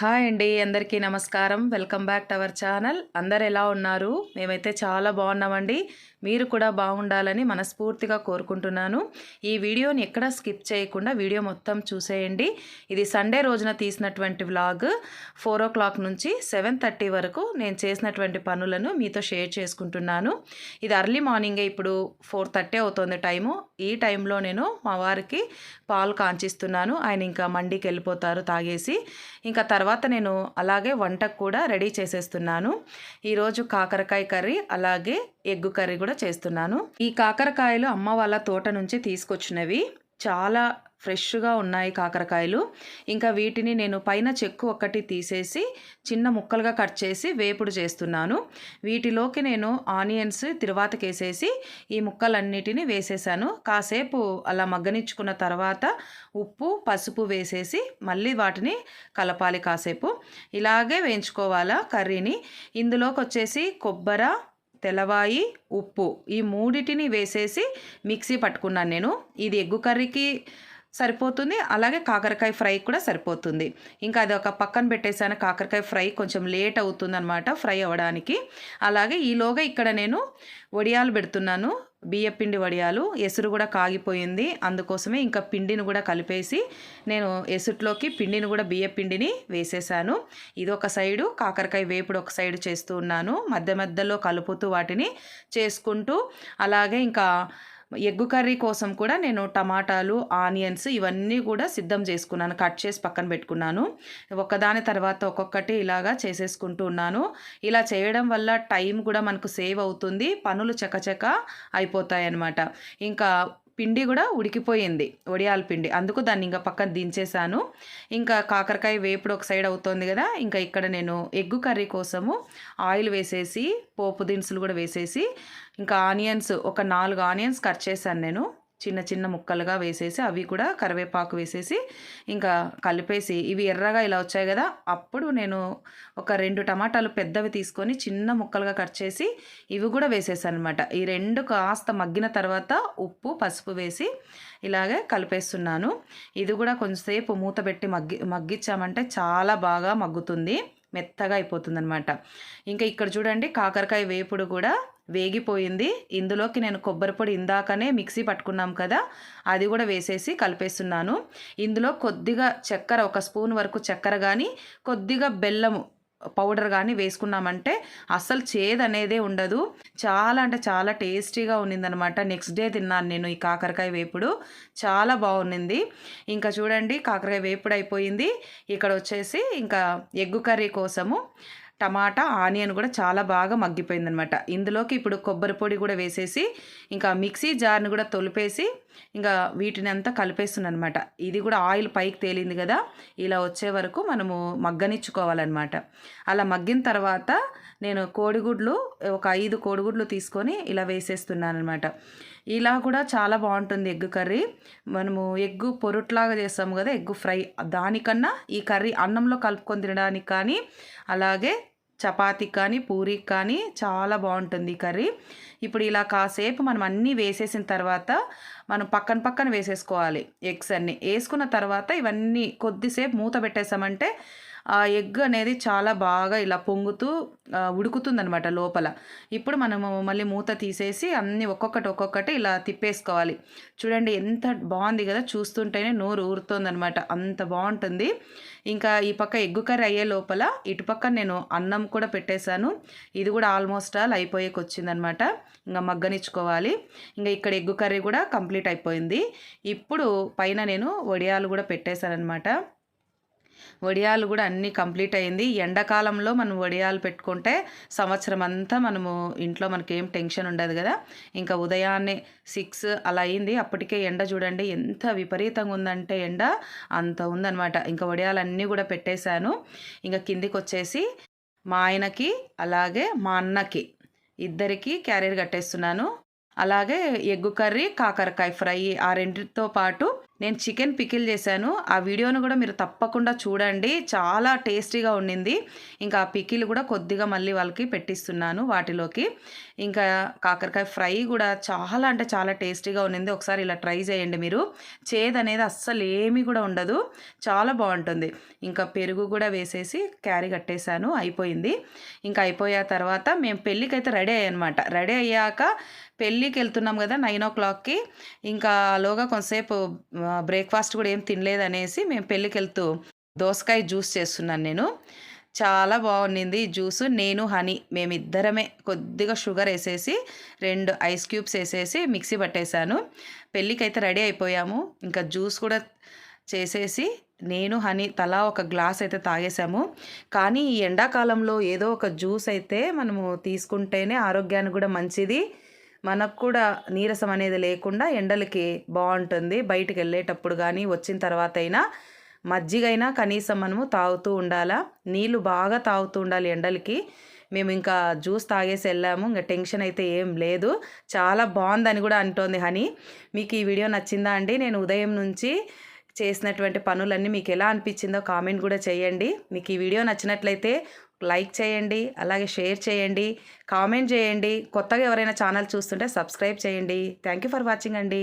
Hi అండి అందరికీ నమస్కారం. Welcome back to our channel. అందరు ఎలా ఉన్నారు? మేమైతే చాలా బాగున్నామండి. మీరు కూడా బాగుండాలని మనస్ఫూర్తిగా కోరుకుంటున్నాను. ఈ వీడియోని ఎక్కడ స్కిప్ చేయకుండా వీడియో మొత్తం చూసేయండి. ఇది సండే రోజున తీసినటువంటి వ్లాగ్. ఫోర్ ఓ క్లాక్ నుంచి సెవెన్ థర్టీ వరకు నేను చేసినటువంటి పనులను మీతో షేర్ చేసుకుంటున్నాను. ఇది అర్లీ మార్నింగే ఇప్పుడు ఫోర్ థర్టీ అవుతుంది టైము. ఈ టైంలో నేను మా వారికి పాలు కాంచిస్తున్నాను. ఆయన ఇంకా మండికి వెళ్ళిపోతారు తాగేసి. ఇంకా తర్వాత నేను అలాగే వంటకు కూడా రెడీ చేసేస్తున్నాను. ఈరోజు కాకరకాయ కర్రీ అలాగే ఎగ్గు కర్రీ కూడా కూడా చేస్తున్నాను. ఈ కాకరకాయలు అమ్మ వాళ్ళ తోట నుంచి తీసుకొచ్చినవి. చాలా ఫ్రెష్గా ఉన్నాయి కాకరకాయలు. ఇంకా వీటిని నేను పైన చెక్కు ఒక్కటి తీసేసి చిన్న ముక్కలుగా కట్ చేసి వేపుడు చేస్తున్నాను. వీటిలోకి నేను ఆనియన్స్ తిరువాతకేసేసి ఈ ముక్కలన్నిటిని వేసేసాను. కాసేపు అలా మగ్గనిచ్చుకున్న తర్వాత ఉప్పు పసుపు వేసేసి మళ్ళీ వాటిని కలపాలి కాసేపు. ఇలాగే వేయించుకోవాలా కర్రీని. ఇందులోకి వచ్చేసి కొబ్బర తెల్లవాయి ఉప్పు ఈ మూడిటిని వేసేసి మిక్సీ పట్టుకున్నాను నేను. ఇది ఎగ్గు కర్రీకి సరిపోతుంది అలాగే కాకరకాయ ఫ్రై కూడా సరిపోతుంది. ఇంకా అది ఒక పక్కన పెట్టేసాను కాకరకాయ ఫ్రై కొంచెం లేట్ అవుతుందనమాట ఫ్రై అవ్వడానికి. అలాగే ఈలోగా ఇక్కడ నేను వడియాలు పెడుతున్నాను. బియ్య పిండి వడియాలు ఎసురు కూడా కాగిపోయింది. అందుకోసమే ఇంకా పిండిని కూడా కలిపేసి నేను ఎసుట్లోకి పిండిని కూడా బియ్య పిండిని వేసేసాను. ఇది ఒక సైడు కాకరకాయ వేపుడు ఒక సైడు చేస్తూ ఉన్నాను. మధ్య మధ్యలో కలుపుతూ వాటిని చేసుకుంటూ అలాగే ఇంకా ఎగ్గు కర్రీ కోసం కూడా నేను టమాటాలు ఆనియన్స్ ఇవన్నీ కూడా సిద్ధం చేసుకున్నాను. కట్ చేసి పక్కన పెట్టుకున్నాను. ఒకదాని తర్వాత ఒక్కొక్కటి ఇలాగా చేసేసుకుంటూ ఉన్నాను. ఇలా చేయడం వల్ల టైం కూడా మనకు సేవ్ అవుతుంది. పనులు చకచక అయిపోతాయి అన్నమాట ఇంకా పిండి కూడా ఉడికిపోయింది వడియాల పిండి. అందుకు దాన్ని ఇంకా పక్కన దించేసాను. ఇంకా కాకరకాయ వేపుడు ఒక సైడ్ అవుతోంది కదా ఇంకా ఇక్కడ నేను ఎగ్గు కర్రీ కోసము ఆయిల్ వేసేసి పోపు దినుసులు కూడా వేసేసి ఇంకా ఆనియన్స్ ఒక నాలుగు ఆనియన్స్ కట్ చేశాను నేను. చిన్న చిన్న ముక్కలుగా వేసేసి అవి కూడా కరివేపాకు వేసేసి ఇంకా కలిపేసి ఇవి ఎర్రగా ఇలా వచ్చాయి కదా అప్పుడు నేను ఒక రెండు టమాటాలు పెద్దవి తీసుకొని చిన్న ముక్కలుగా కట్ చేసి ఇవి కూడా వేసేసాను అనమాట ఈ రెండు కాస్త మగ్గిన తర్వాత ఉప్పు పసుపు వేసి ఇలాగే కలిపేస్తున్నాను. ఇది కూడా కొంచెంసేపు మూత పెట్టి మగ్గి మగ్గించామంటే చాలా బాగా మగ్గుతుంది మెత్తగా అయిపోతుంది అనమాట ఇంకా ఇక్కడ చూడండి కాకరకాయ వేపుడు కూడా వేగిపోయింది. ఇందులోకి నేను కొబ్బరి పొడి ఇందాకనే మిక్సీ పట్టుకున్నాం కదా అది కూడా వేసేసి కలిపేస్తున్నాను. ఇందులో కొద్దిగా చక్కెర ఒక స్పూన్ వరకు చక్కెర కానీ కొద్దిగా బెల్లము పౌడర్ కానీ వేసుకున్నామంటే అస్సలు చేదు అనేదే ఉండదు. చాలా అంటే చాలా టేస్టీగా ఉన్నిందనమాట. నెక్స్ట్ డే తిన్నాను నేను ఈ కాకరకాయ వేపుడు. చాలా బాగుంది ఇంకా చూడండి కాకరకాయ వేపుడు అయిపోయింది. ఇక్కడ వచ్చేసి ఇంకా ఎగ్గు కర్రీ కోసము టమాటా ఆనియన్ కూడా చాలా బాగా మగ్గిపోయిందనమాట ఇందులోకి ఇప్పుడు కొబ్బరి పొడి కూడా వేసేసి ఇంకా మిక్సీ జార్ని కూడా తొలిపేసి ఇంకా వీటిని అంతా కలిపేస్తున్నాను అనమాట ఇది కూడా ఆయిల్ పైకి తేలింది కదా ఇలా వచ్చే వరకు మనము మగ్గనిచ్చుకోవాలన్నమాట. అలా మగ్గిన తర్వాత నేను కోడిగుడ్లు ఒక ఐదు కోడిగుడ్లు తీసుకొని ఇలా వేసేస్తున్నాను అనమాట ఇలా కూడా చాలా బాగుంటుంది ఎగ్ కర్రీ. మనము ఎగ్గు పొరుట్లాగా చేస్తాము కదా ఎగ్గు ఫ్రై. దానికన్నా ఈ కర్రీ అన్నంలో కలుపుకొని తినడానికి కానీ అలాగే చపాతీకి కానీ పూరికి కానీ చాలా బాగుంటుంది ఈ కర్రీ. ఇప్పుడు ఇలా కాసేపు మనం అన్నీ వేసేసిన తర్వాత మనం పక్కన పక్కన వేసేసుకోవాలి ఎగ్స్ అన్నీ. వేసుకున్న తర్వాత ఇవన్నీ కొద్దిసేపు మూత పెట్టేసామంటే ఆ ఎగ్ అనేది చాలా బాగా ఇలా పొంగుతూ ఉడుకుతుందనమాట లోపల. ఇప్పుడు మనము మళ్ళీ మూత తీసేసి అన్నీ ఒక్కొక్కటి ఒక్కొక్కటి ఇలా తిప్పేసుకోవాలి. చూడండి ఎంత బాగుంది కదా చూస్తుంటేనే నోరు ఊరుతుందనమాట అంత బాగుంటుంది. ఇంకా ఈ పక్క ఎగ్గు కర్రీ అయ్యే లోపల ఇటుపక్క నేను అన్నం కూడా పెట్టేశాను. ఇది కూడా ఆల్మోస్ట్ ఆల్ అయిపోయేకి వచ్చిందనమాట ఇంకా మగ్గనిచ్చుకోవాలి. ఇంకా ఇక్కడ ఎగ్గు కర్రీ కూడా కంప్లీట్ అయిపోయింది. ఇప్పుడు పైన నేను వడియాలు కూడా పెట్టేశాను అనమాట వడియాలు కూడా అన్నీ కంప్లీట్ అయింది ఎండాకాలంలో మనం వడియాలు పెట్టుకుంటే సంవత్సరం అంతా మనము ఇంట్లో మనకి ఏం టెన్షన్ ఉండదు కదా. ఇంకా ఉదయాన్నే సిక్స్ అలా అయింది. అప్పటికే ఎండ చూడండి ఎంత విపరీతంగా ఉందంటే ఎండ అంత ఉందనమాట ఇంకా వడియాలన్నీ కూడా పెట్టేశాను. ఇంకా కిందికి వచ్చేసి మా ఆయనకి అలాగే మా అన్నకి ఇద్దరికి క్యారియర్ కట్టేస్తున్నాను. అలాగే ఎగ్గు కర్రీ కాకరకాయ ఫ్రై ఆ రెండింటితో పాటు నేను చికెన్ పికిల్ చేశాను. ఆ వీడియోను కూడా మీరు తప్పకుండా చూడండి. చాలా టేస్టీగా ఉండింది. ఇంకా ఆ పికిల్ కూడా కొద్దిగా మళ్ళీ వాళ్ళకి పెట్టిస్తున్నాను వాటిలోకి. ఇంకా కాకరకాయ ఫ్రై కూడా చాలా అంటే చాలా టేస్టీగా ఉండింది. ఒకసారి ఇలా ట్రై చేయండి మీరు. చేదు అనేది అస్సలు ఏమీ కూడా ఉండదు. చాలా బాగుంటుంది. ఇంకా పెరుగు కూడా వేసేసి క్యారీ కట్టేశాను. అయిపోయింది. ఇంకా అయిపోయా తర్వాత మేము పెళ్ళికైతే రెడీ అయ్యానమాట. రెడీ అయ్యాక పెళ్ళికి వెళ్తున్నాం కదా నైన్ ఓ క్లాక్కి. ఇంకా లోగా కొంతసేపు బ్రేక్ఫాస్ట్ కూడా ఏం తినలేదు అనేసి మేము పెళ్ళికి వెళ్తూ దోసకాయ జ్యూస్ చేస్తున్నాను నేను. చాలా బాగుండింది జ్యూస్. నేను హనీ మేమిద్దరమే కొద్దిగా షుగర్ వేసేసి రెండు ఐస్ క్యూబ్స్ వేసేసి మిక్సీ పట్టేశాను. పెళ్ళికి అయితే రెడీ అయిపోయాము. ఇంకా జ్యూస్ కూడా చేసేసి నేను హనీ తలా ఒక గ్లాస్ అయితే తాగేసాము కానీ ఈ ఎండాకాలంలో ఏదో ఒక జ్యూస్ అయితే మనము తీసుకుంటేనే ఆరోగ్యానికి కూడా మంచిది. మనకు కూడా నీరసం అనేది లేకుండా ఎండలకి బాగుంటుంది. బయటికి వెళ్ళేటప్పుడు కానీ వచ్చిన తర్వాత అయినా మజ్జిగైనా కనీసం మనము తాగుతూ ఉండాలా? నీళ్ళు బాగా తాగుతూ ఉండాలి ఎండలకి. మేము ఇంకా జ్యూస్ తాగేసి వెళ్ళాము. ఇంకా టెన్షన్ అయితే ఏం లేదు. చాలా బాగుందని కూడా అంటోంది హనీ. మీకు ఈ వీడియో నచ్చిందా అండి? నేను ఉదయం నుంచి చేసినటువంటి పనులన్నీ మీకు ఎలా అనిపించిందో కామెంట్ కూడా చేయండి. మీకు ఈ వీడియో నచ్చినట్లయితే లైక్ చేయండి అలాగే షేర్ చేయండి కామెంట్ చేయండి. కొత్తగా ఎవరైనా ఛానల్ చూస్తుంటే సబ్స్క్రైబ్ చేయండి. థ్యాంక్ యూ ఫర్ వాచింగ్ అండి.